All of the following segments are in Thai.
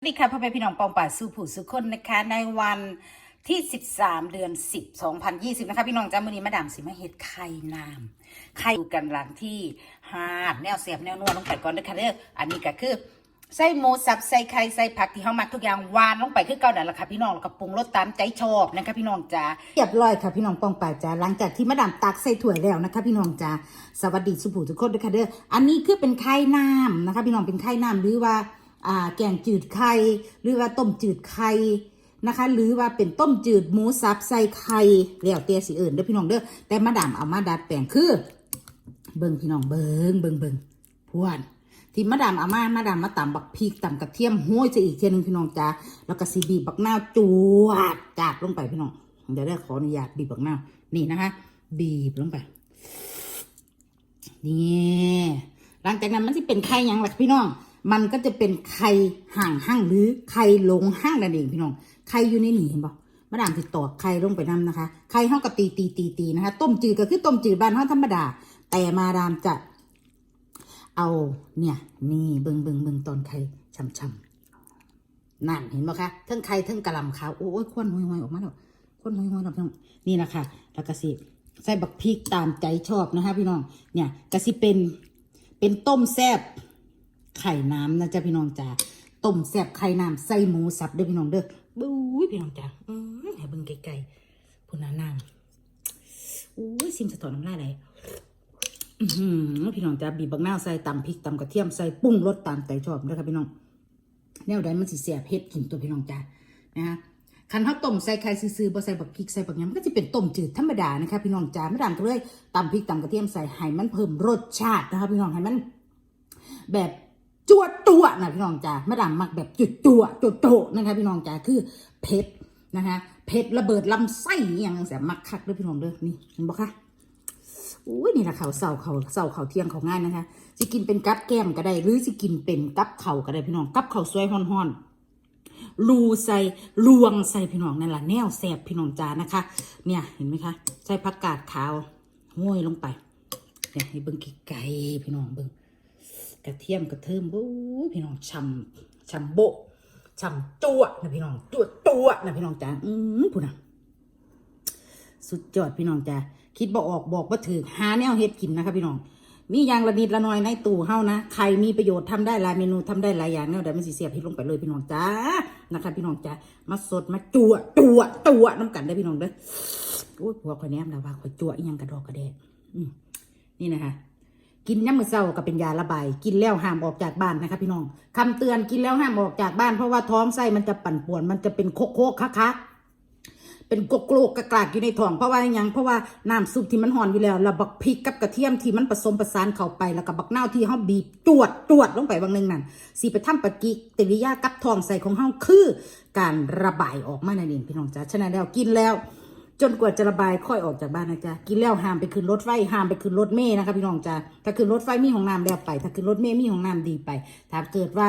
สวัสดีค่ะพ่อแม่พี่น้องปองป่าสู่ผู้สุคนนะคะในวันที่ 13 เดือน 10 2020 นะคะ พี่น้องจ้ามือนี้มาดามสิมาเฮ็ดไข่น้ำไข่ดูกันหลังที่หาดแนวเสียบแนวนวลลงไปก่อนนะคะเด้ออันนี้ก็คือใส่หมูสับใส่ไข่ใส่ผักที่เฮามักทุกอย่างวานลงไปคือเก่านั่นแหละค่ะพี่น้องแล้วก็ปรุงรสตามใจชอบนะคะพี่น้องจ้าเรียบร้อยค่ะพี่น้องปองป่าจ้าหลังจากที่มาดามตักใส่ถ้วยแล้วนะคะ พี่น้องจ้าสวัสดีสุผู้ทุกคนด้วยค่ะเด้ออันนี้คือเป็นไข่น้ำนะคะ พี่น้องเป็นไข่น้ำหรือว่า แกงจืดไข่หรือว่าต้มจืดไข่นะคะ หรือว่าเป็นต้มจืดหมูสับใส่ไข่แล้วเตียสิเอิ่นเด้อพี่น้องเด้อแต่มาดามเอามาดัดแปลงคือ เบิ่งพี่น้องเบิ่งเบิ่งเบิ่งพวนที่มาดามเอามามาดามมาตำบักพริกตำกระเทียมห้อยจะอีกเทียหนึงพี่น้องจ้าแล้วก็ซีบีบักหน้าจวดจาดลงไปพี่น้องเดี๋ยวได้ขออนุญาตบีบบักหน้านี่นะคะ บีบลงไปนี่หลังจากนั้นมันจะเป็นไข่ยังล่ะพี่น้อง มันก็จะเป็นไข่ห่างห้างหรือไข่ลงห้างนั่นเองพี่น้องไข่อยู่ในนี่เห็นปะมาดามติดต่อไข่ลงไปนำนะคะไข่เท่ากับตีตีตีตีนะคะ ต้มจืดก็คือต้มจืดบ้านเท่าธรรมดา แต่มาดามจะเอาเนี่ย นี่เบิงเบิงเบิงตอนไข่ช่ำๆนั่นเห็นปะคะทั้งไข่ทั้งกะหล่ำขาวโอ้ยควนห่วยๆออกมาแล้วควนห่วยๆออกมาแล้นี่แหละค่ะแล้วก็สิใส่บักพริกตามใจชอบนะคะพี่น้องเนี่ยก็สิเป็นเป็นต้มแซ่บ ไข่น้ำนะจ๊ะพี่น้องจ๋าต้มแซบไข่น้ำใส่หมูสับเด้อพี่น้องเด้อบู๊ยพี่น้องจ๋าอืมให้เบิ่งไกลๆพุ่นน่ะน้ำอุ้ยซิมสะท้อนน้ำลายไหลอือพี่น้องจ๋าบีบบักนาวใส่ตำพริกตำกระเทียมใส่ปรุงรสตามใจชอบเด้อค่ะพี่น้องแนวใดมันสิเสียบเผ็ดกินตัวพี่น้องจ้านะฮะคันเขาต้มใส่ไข่ซื่อๆบ่ใส่บักพริกใส่บักยังมันก็จะเป็นต้มจืดธรรมดานะคะพี่น้องจ้าไม่ดามก็เลยตำพริกตำกระเทียมใส่ให้มันเพิ่มรสชาตินะคะพี่น้องให้มัน แบบ วตัวนะพี่น้องจ้าไม่ดามมักแบบจุดตัวจุดโตนะคะพี่น้องจ้าคือเผ็ดนะคะเผ็ดระเบิดลำไส้อย่างแสบมักคักด้วยพี่น้องเด้อนี่เห็นบ่คะอุ้ยนี่แหละเขาวเสาเขาเสาเขาเที่ยงเขาง่ายนะคะสิกินเป็นกับแก้มก็ได้ หรือสิกินเป็นกับเขาก็ได้พี่น้องกับเขาสวยห่อนๆรูใส่ลวงใส่พี่น้องนั่นแหละแนวแสบพี่น้องจานะคะ เนี่ยเห็นไหมคะใส่ผักกาดขาวห้อยลงไปเนี่ยให้เบิ้งไก่พี่น้องเบิ้ง กระเทียมกระเทิมบู๊พี่น้องชำชำโบะชำจั่วนะพี่น้องจั่วจั่วนะพี่น้องจ้าอืมพูดนะสุดยอดพี่น้องจ้าคิดบอกออกบอกว่าถือหาแนวเฮ็ดกินนะคะพี่น้อง มีอย่างละนิดละน้อยในตู้เฮานะใครมีประโยชน์ทำได้หลายเมนูทำได้หลายอย่างแนวใดมันสิเสียบเฮ็ดลงไปเลยพี่น้องจ้านะคะ พี่น้องจ้ามาสดมาจั่วจั่วจั่วน้ำกันได้พี่น้องเด้อโอ้ยผัวข่อยแนมแล้วว่าข่อยจั่วอีหยังกระดอกกระแดกนี่นะคะ กินน้ำมือเศร้าก็เป็นยาระบาย กินแล้วห้ามออกจากบ้านนะคะพี่น้องคำเตือนกินแล้วห้ามออกจากบ้าน เพราะว่าท้องไส้มันจะปั่นป่วน มันจะเป็นโคกโคกคะคะเป็นกกโกกกระกรากอยู่ในท้องเพราะว่าหยังเพราะว่าน้ำซุปที่มันห่อนอยู่แล้วแล้วบักพริกกับกระเทียมที่มันผสมประสานเข้าไปแล้วก็บักเนาที่เฮาบีบจวดจวดลงไปบางหนึงนั่นสิไปทำปฏิกิริยากับท้องใส่ของเฮาคือ การระบายออกมานั่นเองพี่น้องจ้าฉะนั้นแล้วกินแล้ว จนกว่าจะระบายค่อยออกจากบ้านนะจ๊ะกินแล้วห้ามไปขึ้นรถไฟห้ามไปขึ้นรถเมล์นะคะพี่น้องจ้าถ้าขึ้นรถไฟมีห้องน้ำแล้วไป ถ้าขึ้นรถเมล์มีห้องน้ำดีไป ถ้าเกิดว่า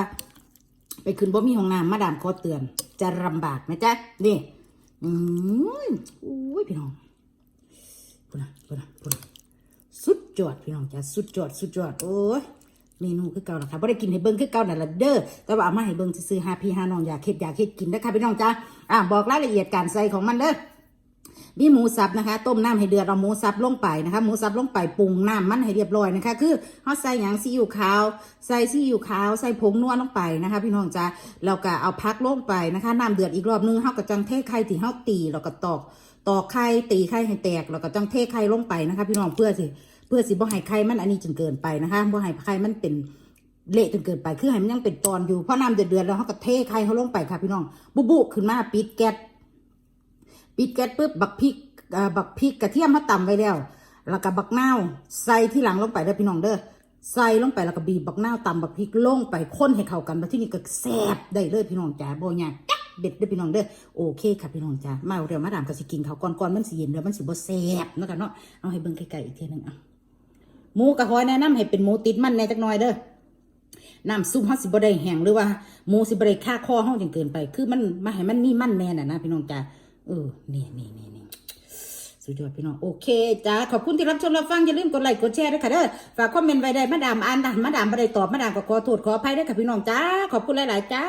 ไปขึ้นบ่มีห้องน้ำมาดามขอเตือน จะลำบากนะจ๊ะนี่อืมอุ้ยพี่น้องพูดนะพูดนะพูดนะสุดยอดพี่น้องจ้ะสุดยอดสุดยอดโอ้ยเมนูคือเก่านะคะบ่ได้กินให้เบิ่งคือเก่านั่นละเด้อแต่ว่าเอามาให้เบิ่งซื้อๆหาพี่หาน้องอยากเฮ็ดอยากเฮ็ดกินนะคะพี่น้องจ้ะอะบอกรายละเอียดการใส่ของมันเด้อ มีหมูสับนะคะ ต้มน้ำให้เดือดเอาหมูสับลงไปนะคะหมูสับลงไปปรุงน้ำมันให้เรียบร้อยนะคะ คือเขาใส่หยางซีอิ๊วขาวใส่ซีอิ๊วขาวใส่ผงนวดลงไปนะคะ พี่น้องจ้าแล้วก็เอาพักลงไปนะคะน้ำเดือดอีกรอบนึงเขาก็จังเทไข่ที่เขาตีแล้วก็ตอกตอกไข่ตีไข่ให้แตกแล้วก็จังเทไข่ลงไปนะคะ พี่น้องเพื่อสิเพื่อสิบ่ให้ไข่มันอันนี้จนเกินไปนะคะบ่ให้ไข่มันเป็นเละจนเกินไป คือให้มันยังเป็นตอนอยู่ เพราะน้ำเดือดๆแล้วเขาก็เทไข่เขาลงไปค่ะพี่น้อง บุบุขึ้นมาปิดแก๊ส ปิดแก๊สปุ๊บบักพริกอ่อบักพริกกระเทียมมาตำไว้แล้ว แล้วก็บักนาวใส่ที่หลังลงไปเด้อพี่น้องเด้อใส่ลงไปแล้วก็บีบบักนาวตำบักพริกลงไปค้นให้เข้ากันมาที่นี่ก็แซ่บได้เลยพี่น้องจ๋าโบยากจักเด็ดเด้อพี่น้องเด้อโอเคค่ะพี่น้องจ๋ามาเดี๋ยวมาดามก็สิกินเขาก่อนก่อนมันสิเย็นเดี๋ยวมันสิบ่แซ่บเนาะกันเนาะเอาให้เบิ่งไกลๆอีกทีหนึงอะหมูกระหอยแนะนำให้เป็นหมูติดมันแน่จักหน่อยเด้อน้ำซุปเฮาสิบ่ได้แห้งหรือว่าหมูสิบ่ได้ค่าคอเฮาจนเกินไป คือมันมาให้มันมีมันแน่น่ะนะพี่น้องจ้า เออ นี่นี่นี่นี่สุดยอดพี่น้อง โอเคจ้า ขอบคุณที่รับชมรับฟัง อย่าลืมกดไลค์กดแชร์ด้วยค่ะเด้อฝากคอมเมนต์ไว้ได้มาดามอ่านดังมาดามบ่ได้ตอบมาดามก็ขอโทษขออภัยด้วยค่ะพี่น้องจ้า ขอบคุณหลาย ๆ จ้า